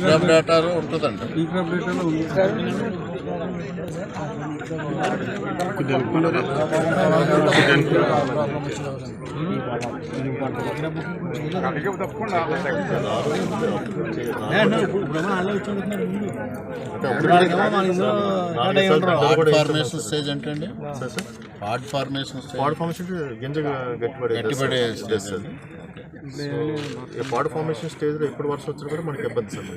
Crop డేటాలో ఉంటుందండి. ఈ క్రాప్ డేటాలో ఉంది. Hard formation stage hard formation stage pod formation గింజ గట్టిపడే స్టేజ్ పాడ్ ఫార్మేషన్ స్టేజ్లో ఎప్పుడు వర్షం వచ్చినా కూడా మనకి ఇబ్బంది సార్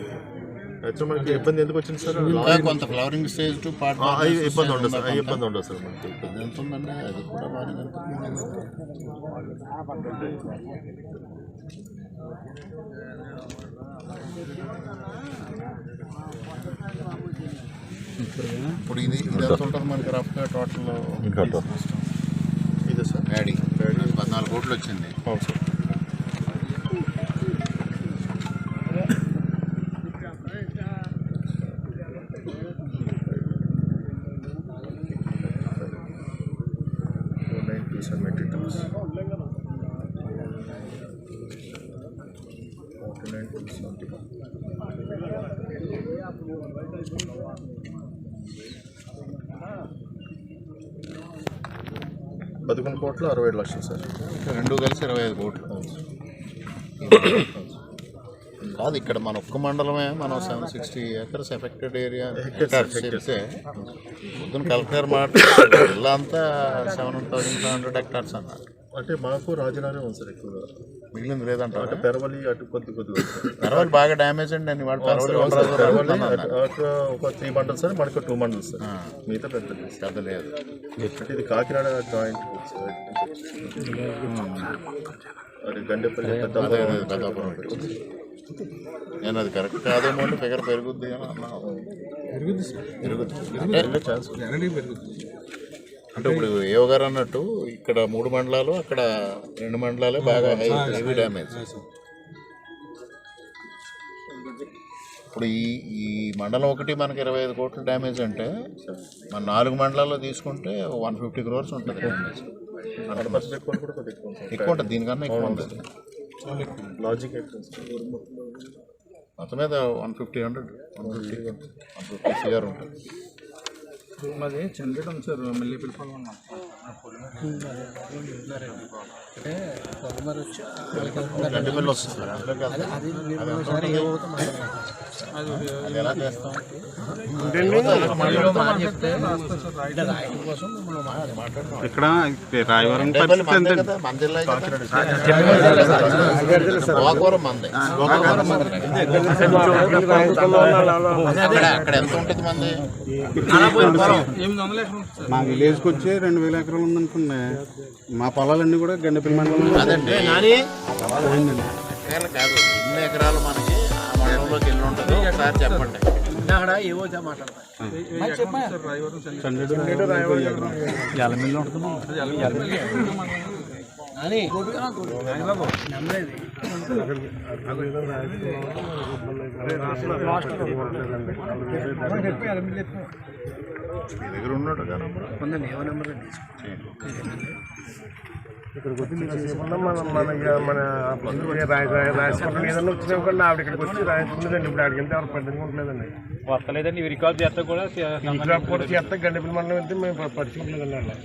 యాక్చువల్ మనకి ఇబ్బంది ఎందుకు వచ్చింది సార్? ఇంకా కొంత ఫ్లవరింగ్ స్టేజ్ టు పార్ట్ ఇబ్బంది ఉండదు సార్ అవి ఇబ్బంది ఉండదు సార్ మనకి ఎంత ఉందండి? అది కూడా బాగానే. ఇప్పుడు ఇది ఇది ఎంత ఉంటుంది మనకి రఫ్గా టోటల్ ఇదే సార్ డాడీ పద్నాలుగు కోట్లు వచ్చింది. అవును sir four nine two seven metric tons forty nine two seventy పదకొండు కోట్ల అరవై ఏడు లక్షలు సార్. రెండు కలిసి ఇరవై ఐదు కోట్లు. కాదు ఇక్కడ మన ఒక్క మండలమే మనం seven sixty acres affected area చెప్తే పొద్దున కలెక్టర్ మాట జిల్లా అంతా seven thousand five hundred hectares అన్నారు. అంటే మాకు రాజధాని ఉంది సార్ ఎక్కువగా. మిగిలింది లేదంటారు? అంటే పెరవలి అటు కొద్ది కొద్దిగా. తర్వాత బాగా డ్యామేజ్ అండి అని వాడు పెరవలి. అటు ఒక త్రీ మండల్స్ సార్ మనకు టూ మండల్స్ సార్. మిగతా పెద్దది పెద్ద లేదు. అంటే ఇది కాకినాడ జాయింట్ అది గండేపల్లి పెద్ద పెద్దాపురం. నేను అది కరెక్ట్ కాదేమో అని ఫిగర్ పెరుగుద్ది అని అన్నాను పెరుగుద్ది సార్. పెరుగుద్ది. అంటే ఛాన్స్ పెరుగుద్ది. అంటే ఇప్పుడు ఏవో గారు అన్నట్టు ఇక్కడ మూడు మండలాలు అక్కడ రెండు మండలాలే బాగా హై హెవీ డ్యామేజ్. ఇప్పుడు ఈ ఈ మండలం ఒకటి మనకి ఇరవై ఐదు కోట్ల డ్యామేజ్ అంటే మన నాలుగు మండలాల్లో తీసుకుంటే వన్ ఫిఫ్టీ క్రోర్స్ ఉంటుంది డ్యామేజ్. ఎక్కువ ఉంటుంది. దీనికన్నా ఎక్కువ ఉంటుంది. లాజిక్ మొత్తం మీద one fifty hundred one fifty one fifty C ఉంటుంది. మాది చంద్రుడు సార్ మళ్ళీ పిలుపులు ఉన్నాం అంటే పొలమరి వచ్చి రెండు మిల్లు వస్తుంది సార్ అందులోకి వెళ్తే అది అది ఎలా చేస్తాం ఇక్కడ రాయవరం మా విలేజ్కి వచ్చి రెండు వేల ఎకరాలు ఉందనుకున్నా. మా పొలాలన్నీ కూడా గండపల్లి మండలం అదండి ఎకరాలు కాదు ఎన్ని ఎకరాలు మనకి? ఆ మండలంలోకి వెళ్ళి ఉంటుంది. ఒకసారి చెప్పండి. సార్ రాయవరం చంద్రుడు ఎలమిల్లి ఉంటుంది మీ దగ్గర ఉన్నాడు కదా? నంబర్ ఇక్కడికి సేపట్లో మనం మన ఇక మన రాయకుండా ఏదన్నా వచ్చినా ఆవిడ ఇక్కడికి వచ్చి రాసుకున్నదండి ఇప్పుడు ఆడికి వెళ్తే ఎవరు వస్తలేదండి ఇవి రికార్డ్ చేస్తా కూడా కూడా చేస్తే గండిపల్లి మండలం వెళ్తే మేము పరిస్థితులేదండి అలా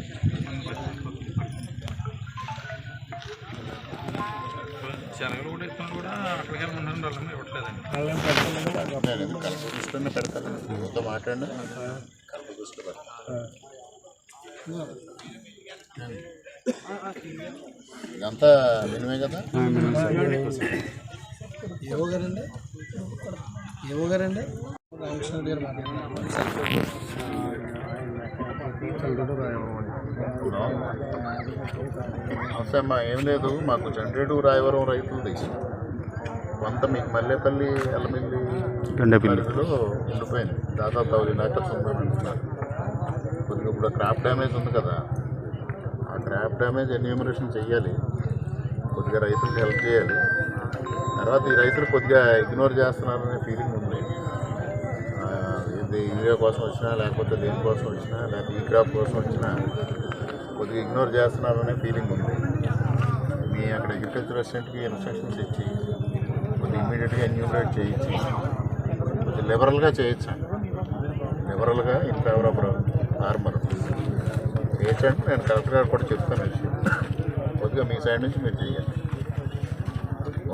శనగలు కూడా ఇస్తాను కూడా అక్కడికే ఉండండి వాళ్ళని ఇవ్వట్లేదండి అలా పెద్దగా కలప దృష్టిని పెడతాను మీతో మాట్లాడినా? కలప దృష్టి పెడతాను ఇదంతా వినమే కదా? ఏవో గారండి? ఏవో గారండి? రామకృష్ణ గారు అమ్మా ఏం లేదు మాకు జనరేటు రాయవరం రైతులు తీసి కొంత మీకు మల్లేపల్లి అల్లమిల్లి గండపల్లి. పరిధిలో ఉండిపోయింది. దాదాపు థౌజండ్ ఏకర్స్ ఉందని అంటున్నారు కొద్దిగా ఇప్పుడు క్రాప్ డ్యామేజ్ ఉంది కదా. క్రాప్ డ్యామేజ్ ఎన్యూమరేషన్ చేయాలి కొద్దిగా రైతులకు హెల్ప్ చేయాలి. తర్వాత ఈ రైతులు కొద్దిగా ఇగ్నోర్ చేస్తున్నారనే ఫీలింగ్ ఉంది. ఇది యూరియా కోసం వచ్చినా లేకపోతే దేనికోసం వచ్చినా లేకపోతే ఈ క్రాప్ కోసం వచ్చినా కొద్దిగా ఇగ్నోర్ చేస్తున్నారనే ఫీలింగ్ ఉంది. మీ అక్కడ అగ్రికల్చర్ అసిస్టెంట్కి ఇన్స్ట్రక్షన్స్ ఇచ్చి కొద్దిగా ఇమీడియట్గా ఎన్యూమరేట్ చేయించి కొద్దిగా లిబరల్గా చేయొచ్చు? లిబరల్గా ఇన్ ఫేవర్ ఆఫ్ ఫార్మర్ చేయొచ్చండి నేను కలెక్టర్ గారు కూడా చెప్తాను విషయం. కొద్దిగా మీ సైడ్ నుంచి మీరు చేయండి.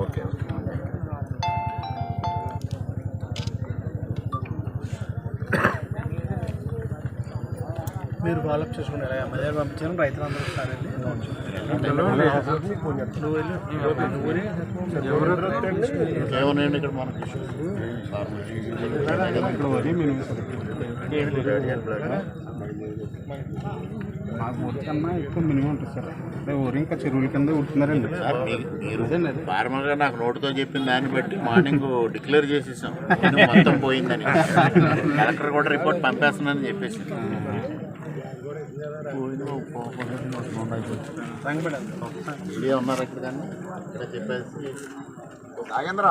ఓకే. మీరు ఫాలోఅప్ చేసుకున్నారు ఎమ్మెల్యే పంపించాను రైతులందరూ వస్తారండి ఏమన్నాయండి ఇక్కడ మనకి. ఇక్కడ మాకు వరి కన్నా ఎక్కువ మినిమం ఉంటుంది సార్. అంటే వరి ఇంకా చెరువుల కింద ఉంటున్నారండి సార్ మీ- మీరు ఫార్మర్గా నాకు నోటుతో చెప్పిన దాన్ని బట్టి మార్నింగ్ డిక్లేర్ చేసేసాం. మొత్తం పోయిందని. కలెక్టర్ కూడా రిపోర్ట్ పంపేస్తున్నానని చెప్పేసి. వీడియో ఉన్నారు ఇక్కడ కానీ ఇక్కడ చెప్పేసి. నాగేంద్ర!